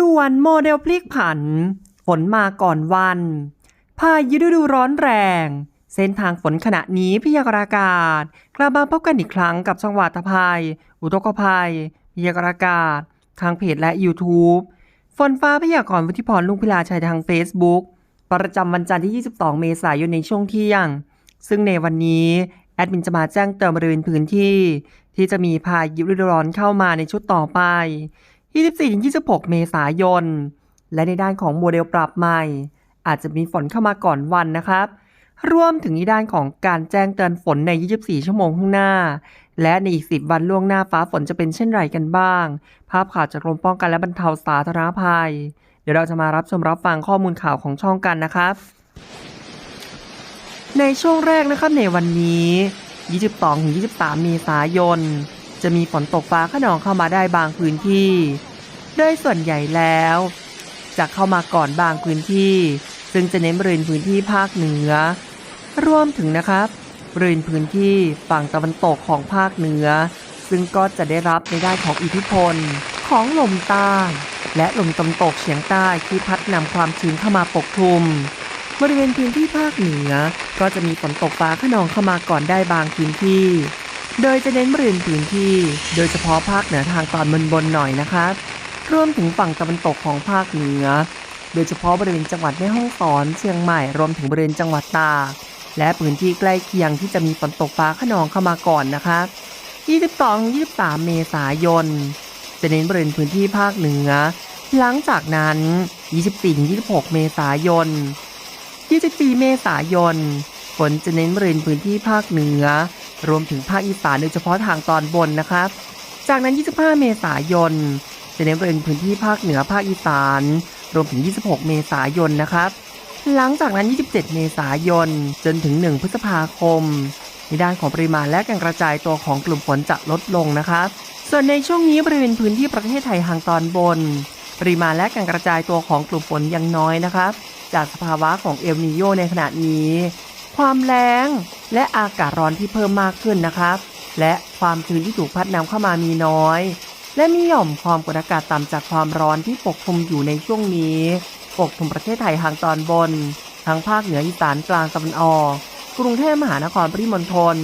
ด่วนโมเดลพลิกผัน ฝนมาก่อนวัน พายุฤดูร้อนแรง เส้นทางฝนขณะนี้พยากรณ์อากาศ กลับมาพบกันอีกครั้งกับจังวัดภัย อุทกภัย พยากรณ์อากาศ ทางเพจและ YouTube ฝนฟ้าพยากรณ์วุฒิพรลุงพิลาชัยทาง Facebook ประจำวันจันทร์ที่ 22 เมษายนในช่วงเที่ยง ซึ่งในวันนี้แอดมินจะมาแจ้งเตือนบริเวณพื้นที่ ที่จะมีพายุฤดูร้อนเข้ามาในชุดต่อไป 24-26 เมษายน และในด้านของโมเดลปรับใหม่ อาจจะมีฝนเข้ามาก่อนวันนะครับ รวมถึงในด้านของการแจ้งเตือนฝนใน 24 ชั่วโมงข้างหน้า และในอีก 10 วันล่วงหน้าฟ้าฝนจะเป็นเช่นไรกันบ้าง ภาพข่าวจากกรมป้องกันและบรรเทาสาธารณภัย เดี๋ยวเราจะมารับชมรับฟังข้อมูลข่าวของช่องกันนะครับ ในช่วงแรกนะครับในวันนี้ 22-23 เมษายน จะมีฝนตกฟ้าขนองเข้ามาได้บางพื้นที่ โดยส่วนใหญ่แล้ว จะเข้ามาก่อนบางพื้นที่ ซึ่งจะเน้นบริเวณพื้นที่ภาคเหนือ รวมถึงนะครับบริเวณพื้นที่ฝั่งตะวันตกของภาคเหนือ ซึ่งก็จะได้รับในด้านของอิทธิพล ของลมใต้และลมตะวันตกเฉียงใต้ที่พัดนำความชื้นเข้ามาปกคลุม บริเวณพื้นที่ภาคเหนือ ก็จะมีฝนตกฟ้าขนองเข้ามาก่อนได้บางพื้นที่ โดยจะเน้นบริเวณพื้นที่ โดยเฉพาะภาคเหนือทางตอนบนบนหน่อยนะครับ รวมถึงฝั่งตะวันตกของภาคเหนือ โดยเฉพาะบริเวณจังหวัดแม่ฮ่องสอน เชียงใหม่ รวมถึงบริเวณจังหวัดตากและพื้นที่ใกล้เคียงที่จะมีฝนตกฟ้าขนองเข้ามาก่อนนะครับ22-23 เมษายน จะเน้นบริเวณพื้นที่ภาคเหนือ หลังจากนั้น 24-26 เมษายน 24 เมษายน ฝนจะเน้นบริเวณพื้นที่ภาคเหนือ รวมถึงภาคอีสานโดยเฉพาะทางตอนบนนะครับ จากนั้น 25 เมษายน จะเน้นบริเวณพื้นที่ภาคเหนือภาคอีสาน รวมถึง 26 เมษายนนะครับ หลังจากนั้น 27 เมษายน จนถึง 1 พฤษภาคม ในด้านของปริมาณและการกระจายตัวของกลุ่มฝนจะลดลงนะครับ ส่วนในช่วงนี้บริเวณพื้นที่ประเทศไทยทางตอนบน ปริมาณและการกระจายตัวของกลุ่มฝนยังน้อยนะครับ จากสภาวะของเอลนิโยในขณะนี้ ความแรง และอากาศร้อนที่เพิ่มมากขึ้นนะครับ และความชื้นที่ถูกพัดนำเข้ามามีน้อย และมีหย่อมความกดอากาศต่ำจากความร้อนที่ปกคลุมอยู่ในช่วงนี้ ปกคลุมประเทศไทยทางตอนบน ทั้งภาคเหนืออีสานกลางตะวันออก กรุงเทพมหานครปริมณฑล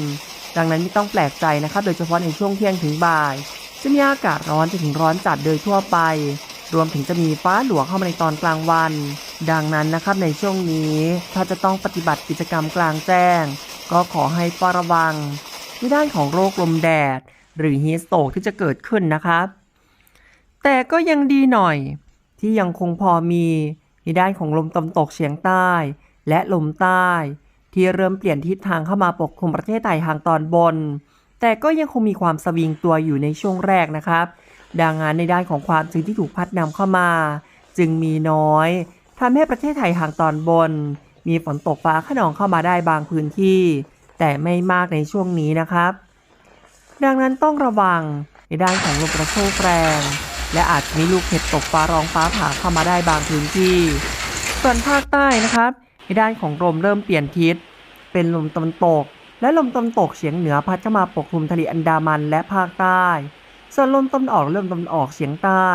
ดังนั้นไม่ต้องแปลกใจนะครับ โดยเฉพาะในช่วงเที่ยงถึงบ่าย จะมีอากาศร้อนจนถึงร้อนจัดโดยทั่วไป รวมถึงจะมีฟ้าหลวงเข้ามาในตอนกลางวัน ดังนั้นนะครับในช่วงนี้ถ้าจะต้องปฏิบัติกิจกรรมกลางแจ้ง ก็ขอให้เฝ้าระวังในด้านของโรคลมแดด หรือฮีสโตกที่จะเกิดขึ้นนะครับ แต่ก็ยังดีหน่อย ที่ยังคงพอมีในด้านของลมตะวันตกเฉียงใต้ และลมใต้ ที่เริ่มเปลี่ยนทิศทางเข้ามาปกคลุมประเทศไทยทางตอนบน แต่ก็ยังคงมีความสวิงตัวอยู่ในช่วงแรกนะครับ ดังนั้นในด้านของความชื้นที่ถูกพัดนำเข้ามา จึงมีน้อยทำให้ประเทศไทยทางตอนบน มีฝนตกฟ้าขนองเข้ามาได้บางพื้นที่ แต่ไม่มากในช่วงนี้นะครับ ดังนั้นต้องระวังในด้านของลมกระโชกแรง และอาจมีลูกเห็บตกฟ้าร้องฟ้าผ่าเข้ามาได้บางพื้นที่ ส่วนภาคใต้นะครับ ในด้านของลมเริ่มเปลี่ยนทิศ เป็นลมตะวันตก และลมตะวันตกเฉียงเหนือพัดเข้ามาปกคลุมทะเลอันดามันและภาคใต้ ส่วนลมตะวันออกและลมตะวันออกเฉียงใต้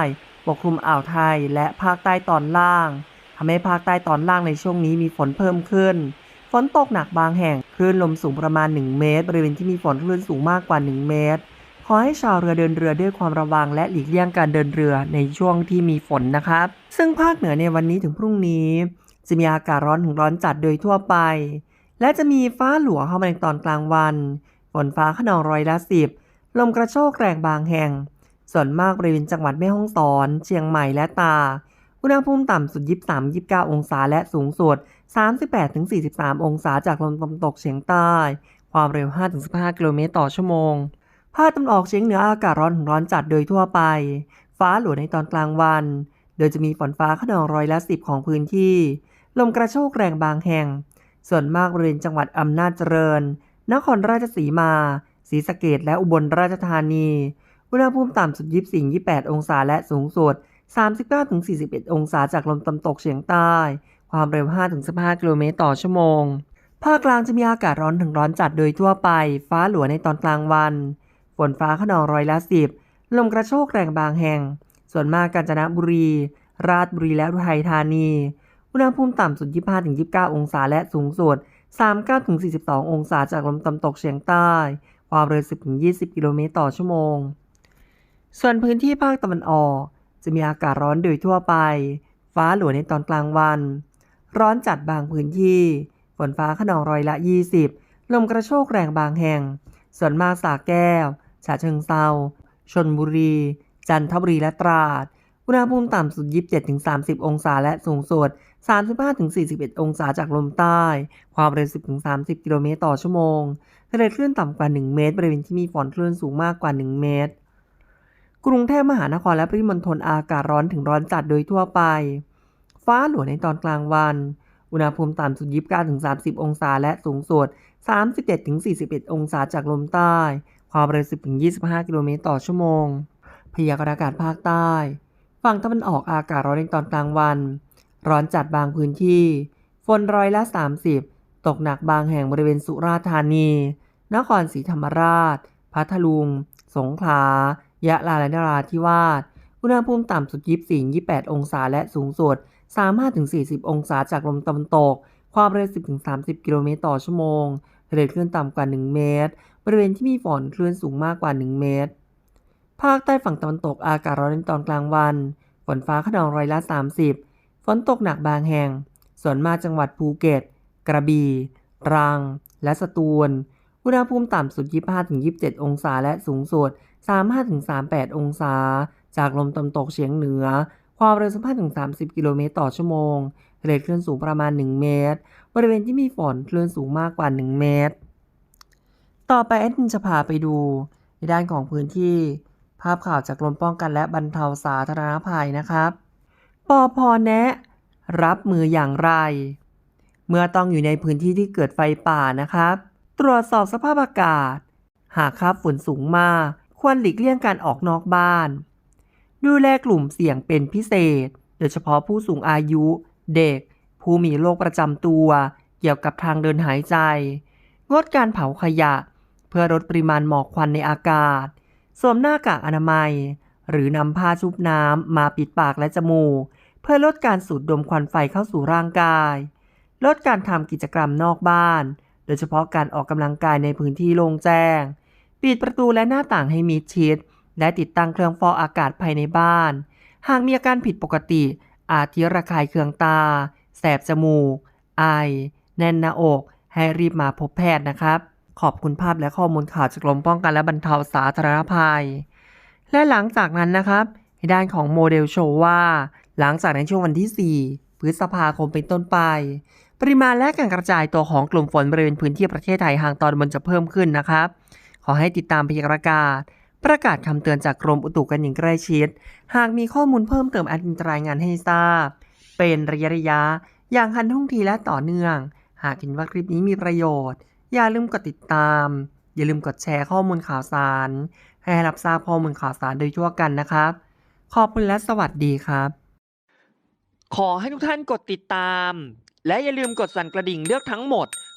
ปกคลุมอ่าวไทยและภาคใต้ตอนล่าง ทำให้ภาคใต้ตอนล่างในช่วงนี้มีฝนเพิ่มขึ้น ฝนตกหนักบางแห่ง คลื่นลมสูงประมาณ 1 เมตร บริเวณที่มีฝนคลื่นสูงมากกว่า 1 เมตร ขอให้ชาวเรือเดินเรือด้วยความระวังและหลีกเลี่ยงการเดินเรือในช่วงที่มีฝนนะครับ ซึ่งภาคเหนือในวันนี้ถึงพรุ่งนี้ จะมีอากาศร้อนถึงร้อนจัดโดยทั่วไป และจะมีฟ้าหลัวเข้ามาในตอนกลางวัน ฝนฟ้าขนองร้อยละสิบ ลมกระโชกแรงบางแห่ง ส่วนมากบริเวณจังหวัดแม่ฮ่องสอน เชียงใหม่และตาก อุณหภูมิต่ำสุด 23-29 องศาและสูงสุด 38-43 องศาจากลมตะวันตกเฉียงใต้ ความเร็ว 5-15 กิโลเมตรต่อชั่วโมง ภาคตะวันออกเฉียงเหนืออากาศร้อนถึงร้อนจัดโดยทั่วไป ฟ้าหลวในตอนกลางวัน โดยจะมีฝนฟ้าขนองร้อยละสิบของพื้นที่ ลมกระโชกแรงบางแห่ง ส่วนมากบริเวณจังหวัดอำนาจเจริญ นครราชสีมา ศรีสะเกดและอุบลราชธานี อุณหภูมิต่ำสุด 24-28 องศาและสูงสุด 39-41 องศาจากลมตะวันตกเฉียงใต้ ความเร็ว 5-15 กิโลเมตรต่อชั่วโมง ภาคกลางจะมีอากาศร้อนถึงร้อนจัดโดยทั่วไป ฟ้าหลวในตอนกลางวัน ฝนฟ้าขนองร้อยละสิบ ลมกระโชกแรงบางแห่ง ส่วนมากกาญจนบุรี ราชบุรีและอุทัยธานี อุณหภูมิต่ำสุด 25-29 องศาและสูงสุด 39-42 องศาจากลมตะวันตกเฉียงใต้ ความเร็ว 10-20 กิโลเมตรต่อชั่วโมง ส่วนพื้นที่ภาคตะวันออก จะมีอากาศร้อนโดยทั่วไป ฟ้าหลวในตอนกลางวัน ร้อนจัดบางพื้นที่ ฝนฟ้าขนองร้อยละ 20 ลมกระโชกแรงบางแห่ง ส่วนมากสาแก้ว ฉะเชิงเซาชนบุรี จันทบุรีและตราด อุณหภูมิต่ำสุด 27-30 องศาและสูงสุด 35-41 องศาจากลมใต้ ความเร็ว 10-30 กิโลเมตรต่อชั่วโมงทะเลคลื่นต่ำกว่า 1 เมตร บริเวณที่มีฝนคลื่นสูงมากกว่า 1 เมตร กรุงเทพมหานครและปริมณฑลอากาศร้อนถึงร้อนจัดโดยทั่วไป ฟ้าหลวในตอนกลางวัน อุณหภูมิต่ำสุด29-30 องศา และสูงสุด 37-41 องศาจากลมใต้ ความเร็ว 10-25 กิโลเมตรต่อชั่วโมง พยากรณ์อากาศภาคใต้ ฝั่งตะวันออกอากาศร้อนในตอนกลางวัน ร้อนจัดบางพื้นที่ ฝนร้อยละ 30 ตกหนักบางแห่งบริเวณสุราษฎร์ธานี นครศรีธรรมราช พัทลุง สงขลา ยะลาและนราธิวาสอุณหภูมิต่ำสุด 24-28 องศาและสูงสุด 35-40 องศาจากลมตะวันตก ความเร็ว 10-30 กิโลเมตรต่อชั่วโมงทะเลคลื่นต่ำกว่า 1 เมตร บริเวณที่มีฝนคลื่นสูงมากกว่า 1 เมตร ภาคใต้ฝั่งตะวันตกอากาศร้อนในตอนกลางวัน ฝนฟ้าขนองร้อยละ 30 ฝนตกหนักบางแห่ง ส่วนมากจังหวัดภูเก็ต กระบี่ ตรัง และสตูล อุณหภูมิต่ำสุด 25-27 องศาและสูงสุด 35-38 องศา จากลมตะวันตกเฉียงเหนือ ความเร็ว 15-30 กิโลเมตรต่อชั่วโมงทะเลคลื่นสูงประมาณ 1 เมตร บริเวณที่มีฝนคลื่นสูงมากกว่า 1 เมตร ต่อไปแอดมินจะพาไปดู ในด้านของพื้นที่ ภาพข่าวจากกรมป้องกันและบรรเทาสาธารณภัยนะครับปอพแนะ รับมืออย่างไร เมื่อต้องอยู่ในพื้นที่ที่เกิดไฟป่านะครับ ตรวจสอบสภาพอากาศ หากค่าฝุ่นสูงมาก ควรหลีกเลี่ยงการออกนอกบ้าน ดูแลกลุ่มเสี่ยงเป็นพิเศษ โดยเฉพาะผู้สูงอายุ เด็ก ผู้มีโรคประจำตัว เกี่ยวกับทางเดินหายใจ งดการเผาขยะ เพื่อลดปริมาณหมอกควันในอากาศ สวมหน้ากากอนามัย หรือนำผ้าชุบน้ำมาปิดปากและจมูก เพื่อลดการสูดดมควันไฟเข้าสู่ร่างกาย ลดการทำกิจกรรมนอกบ้าน โดยเฉพาะการออกกำลังกายในพื้นที่โล่งแจ้ง ปิดประตูและหน้าต่างให้มิดชิด และติดตั้งเครื่องฟอกอากาศภายในบ้าน หากมีอาการผิดปกติ อาทิระคายเคืองตา แสบจมูก ไอ แน่นหน้าอก ให้รีบมาพบแพทย์นะครับ ขอบคุณภาพและข้อมูลข่าวจากกรมป้องกันและบรรเทาสาธารณภัย และหลังจากนั้นนะครับในด้านของโมเดลโชว์ว่า หลังจากในช่วงวันที่ 4 พฤษภาคมเป็นต้นไป ปริมาณและการกระจายตัวของกลุ่มฝนบริเวณพื้นที่ประเทศไทยทางตอนบนจะเพิ่มขึ้นนะครับ ขอให้ติดตามพยากรณ์อากาศ ประกาศคำเตือนจากกรมอุตุกันอย่างใกล้ชิด หากมีข้อมูลเพิ่มเติมแอดมินรายงานให้ทราบ เป็นระยะระยะๆอย่างทันท่วงทีและต่อเนื่อง หากเห็นว่าคลิปนี้มีประโยชน์ อย่าลืมกดติดตาม อย่าลืมกดแชร์ข้อมูลข่าวสาร ให้รับทราบข้อมูลข่าวสารโดยทั่วกันนะครับ ขอบคุณและสวัสดีครับ ขอให้ทุกท่านกดติดตาม และอย่าลืมกดสั่นกระดิ่งเลือกทั้งหมด